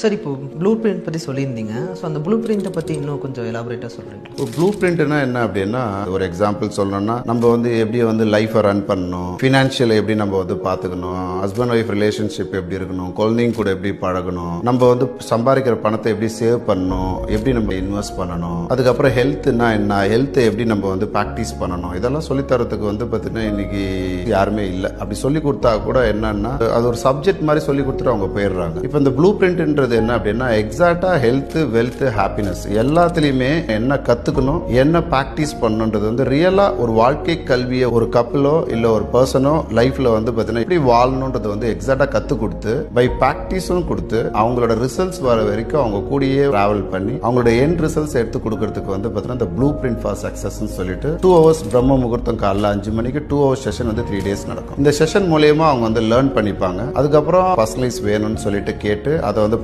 Sir இப்போ blue print பற்றி சொல்லியிருந்தீங்க. ஸோ அந்த ப்ளூ பிரிண்ட்டை பற்றி இன்னும் கொஞ்சம் எலாபரேட்டாக சொல்கிறீங்க இப்போ ப்ளூ பிரிண்ட்னா என்ன அப்படின்னா ஒரு எக்ஸாம்பிள் சொல்லணும்னா நம்ம வந்து எப்படி வந்து லைஃப்பை ரன் பண்ணணும் ஃபினான்ஷியல் எப்படி நம்ம வந்து பார்த்துக்கணும் ஹஸ்பண்ட் ஒய்ஃப் ரிலேஷன்ஷிப் எப்படி இருக்கணும் குழந்தைங்க கூட எப்படி பழகணும் நம்ம வந்து சம்பாதிக்கிற பணத்தை எப்படி சேவ் பண்ணணும் எப்படி நம்ம இன்வெஸ்ட் பண்ணணும் அதுக்கப்புறம் ஹெல்த்னா என்ன ஹெல்த்தை எப்படி நம்ம வந்து ப்ராக்டிஸ் பண்ணணும் இதெல்லாம் சொல்லித்தரத்துக்கு வந்து பார்த்தீங்கன்னா இன்னைக்கு யாருமே இல்லை. அப்படி சொல்லி கொடுத்தா கூட என்னன்னா அது ஒரு சப்ஜெக்ட் மாதிரி சொல்லி கொடுத்துட்டு அவங்க போயிடுறாங்க. இப்போ இந்த ப்ளூ பிரிண்ட்ன்றது என்ன அப்படின்னா எக்ஸாக்டாக ஹெல்த்து வெல்த்து ஹாப்பினஸ் எல்லாத்துலேயுமே என்ன கற்றுக்கணும் என்ன ப்ராக்டிஸ் பண்ணணுன்றது வந்து ரியலாக ஒரு வாழ்க்கை கல்வியை ஒரு கப்பலோ இல்லை ஒரு பர்சனோ லைஃப்பில் வந்து பார்த்தீங்கன்னா எப்படி வாழணுன்றது வந்து எக்ஸாக்டாக கற்றுக் கொடுத்து பை ப்ராக்டிஸும் கொடுத்து அவங்களோட ரிசல்ட்ஸ் வர வரைக்கும் அவங்க கூடயே ட்ராவல் பண்ணி அவங்களோட என் ரிசல்ட்ஸ் எடுத்து கொடுக்கறதுக்கு வந்து பார்த்தீங்கன்னா இந்த ப்ளூ பிரிண்ட் ஃபார் சக்ஸஸ்ன்னு சொல்லிட்டு டூ ஹவர்ஸ் பிரம்ம முகூர்த்தம் காலைல அஞ்சு மணிக்கு டூ ஹவர்ஸ் செஷன் வந்து த்ரீ டேஸ் நடக்கும். இந்த செஷன் மூலயமா அவங்க வந்து லேர்ன் பண்ணிப்பாங்க. அதுக்கப்புறம் பர்சனலைஸ் வேணும்னு சொல்லிட்டு கேட்டு அதை வந்து